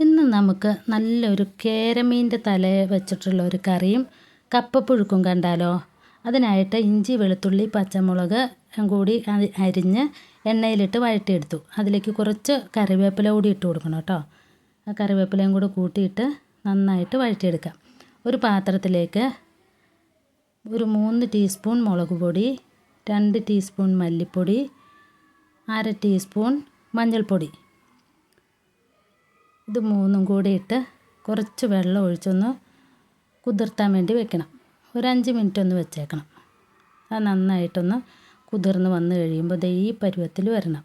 ഇന്ന് നമുക്ക് നല്ലൊരു കേരമീന്റെ തല വെച്ചിട്ടുള്ള ഒരു കറിയും കപ്പപ്പുഴുക്കും കണ്ടാലോ. അതിനായിട്ട് ഇഞ്ചി വെളുത്തുള്ളി പച്ചമുളക് കൂടി അരിഞ്ഞ് എണ്ണയിലിട്ട് വഴറ്റിയെടുത്തു. അതിലേക്ക് കുറച്ച് കറിവേപ്പില കൂടി ഇട്ട് കൊടുക്കണം കേട്ടോ. ആ കറിവേപ്പിലയും കൂടി കൂട്ടിയിട്ട് നന്നായിട്ട് വഴറ്റിയെടുക്കാം. ഒരു പാത്രത്തിലേക്ക് ഒരു മൂന്ന് ടീസ്പൂൺ മുളക് പൊടി രണ്ട് ടീസ്പൂൺ മല്ലിപ്പൊടി അര ടീസ്പൂൺ മഞ്ഞൾപ്പൊടി ഇത് മൂന്നും കൂടി ഇട്ട് കുറച്ച് വെള്ളം ഒഴിച്ചൊന്ന് കുതിർത്താൻ വേണ്ടി വെക്കണം. ഒരു അഞ്ച് മിനിറ്റ് ഒന്ന് വെച്ചേക്കണം. അത് നന്നായിട്ടൊന്ന് കുതിർന്ന് വന്ന് കഴിയുമ്പോൾ ദേ ഈ പരുവത്തിൽ വരണം.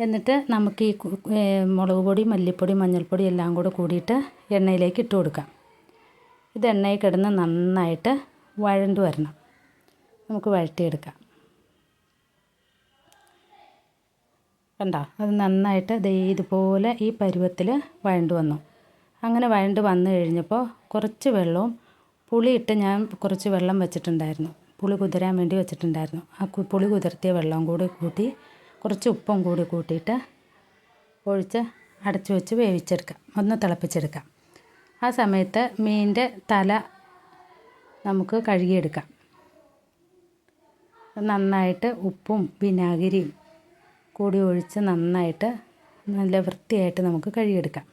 എന്നിട്ട് നമുക്ക് ഈ മുളക് പൊടി മല്ലിപ്പൊടി മഞ്ഞൾപ്പൊടി എല്ലാം കൂടെ കൂടിയിട്ട് എണ്ണയിലേക്ക് ഇട്ട് കൊടുക്കാം. ഇത് എണ്ണയിൽ കിടന്ന് നന്നായിട്ട് വഴണ്ട് വരണം. നമുക്ക് വഴറ്റിയെടുക്കാം. കണ്ടോ? അത് നന്നായിട്ട് ദേ ഇതുപോലെ ഈ പരുവത്തിൽ വഴണ്ട് വന്നു. അങ്ങനെ വഴണ്ട് വന്നു കഴിഞ്ഞപ്പോൾ കുറച്ച് വെള്ളവും പുളിയിട്ട് ഞാൻ കുറച്ച് വെള്ളം വെച്ചിട്ടുണ്ടായിരുന്നു. പുളി കുതിരാൻ വേണ്ടി വെച്ചിട്ടുണ്ടായിരുന്നു. ആ പുളി കുതിർത്തിയ വെള്ളം കൂടി കൂട്ടി കുറച്ച് ഉപ്പും കൂടി കൂട്ടിയിട്ട് ഒഴിച്ച് അടച്ചു വെച്ച് വേവിച്ചെടുക്കാം. ഒന്ന് തിളപ്പിച്ചെടുക്കാം. ആ സമയത്ത് മീനിന്റെ തല നമുക്ക് കഴുകിയെടുക്കാം. നന്നായിട്ട് ഉപ്പും വിനാഗിരിയും കൂടി ഒഴിച്ച് നന്നായിട്ട് നല്ല വൃത്തിയായിട്ട് നമുക്ക് കഴുകിയെടുക്കാം.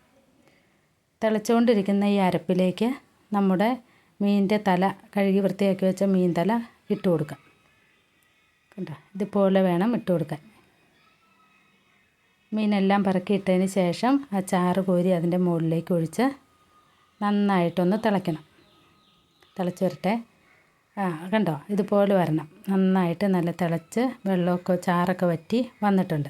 തിളച്ചുകൊണ്ടിരിക്കുന്ന ഈ അരപ്പിലേക്ക് നമ്മുടെ മീനിന്റെ തല കഴുകി വൃത്തിയാക്കി വെച്ച മീൻ തല ഇട്ട് കൊടുക്കാം. കണ്ടോ? ഇതുപോലെ വേണം ഇട്ട് കൊടുക്കാൻ. മീനെല്ലാം പറക്കിയിട്ടതിന് ശേഷം ആ ചാറ് കോരി അതിന്റെ മുകളിലേക്ക് ഒഴിച്ച് നന്നായിട്ടൊന്ന് തിളയ്ക്കണം. തിളച്ച് വരട്ടെ. ആ കണ്ടോ? ഇതുപോലെ വരണം. നന്നായിട്ട് നല്ല തിളച്ച് വെള്ളമൊക്കെ ചാറൊക്കെ വറ്റി വന്നിട്ടുണ്ട്.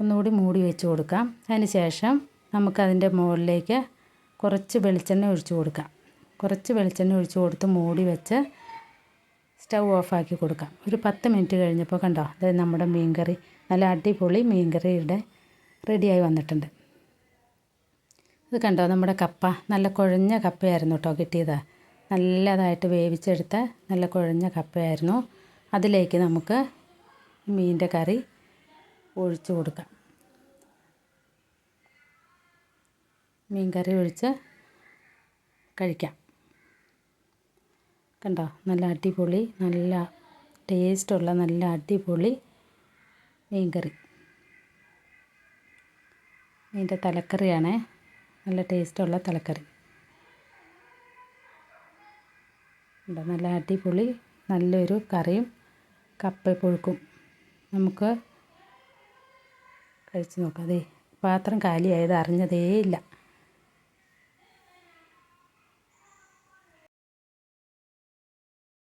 ഒന്നുകൂടി മൂടി വെച്ച് കൊടുക്കാം. അതിന് ശേഷം നമുക്കതിന്റെ മുകളിലേക്ക് കുറച്ച് വെളിച്ചെണ്ണ ഒഴിച്ചു കൊടുക്കാം. കുറച്ച് വെളിച്ചെണ്ണ ഒഴിച്ച് കൊടുത്ത് മൂടി വെച്ച് സ്റ്റൗ ഓഫാക്കി കൊടുക്കാം. ഒരു പത്ത് മിനിറ്റ് കഴിഞ്ഞപ്പോൾ കണ്ടോ അതായത് നമ്മുടെ മീൻകറി നല്ല അടിപൊളി മീൻകറിയുടെ റെഡിയായി വന്നിട്ടുണ്ട്. ഇത് കണ്ടോ നമ്മുടെ കപ്പ നല്ല കുഴഞ്ഞ കപ്പയായിരുന്നു കേട്ടോ കിട്ടിയത്. നല്ലതായിട്ട് വേവിച്ചെടുത്ത നല്ല കുഴഞ്ഞ കപ്പയായിരുന്നു. അതിലേക്ക് നമുക്ക് മീന്റെ കറി ഒഴിച്ചു കൊടുക്കാം. മീൻ കറി ഒഴിച്ച് കഴിക്കാം. കണ്ടോ? നല്ല അടിപൊളി നല്ല ടേസ്റ്റുള്ള നല്ല അടിപൊളി മീൻ കറി. മീന്റെ തലക്കറിയാണേ. നല്ല ടേസ്റ്റുള്ള തലക്കറി. ഉണ്ട്? നല്ല അടിപൊളി നല്ലൊരു കറിയും കപ്പപ്പുഴുക്കും നമുക്ക് കഴിച്ച് നോക്കാം. അതെ പാത്രം കാലിയായത് അറിഞ്ഞതേ ഇല്ല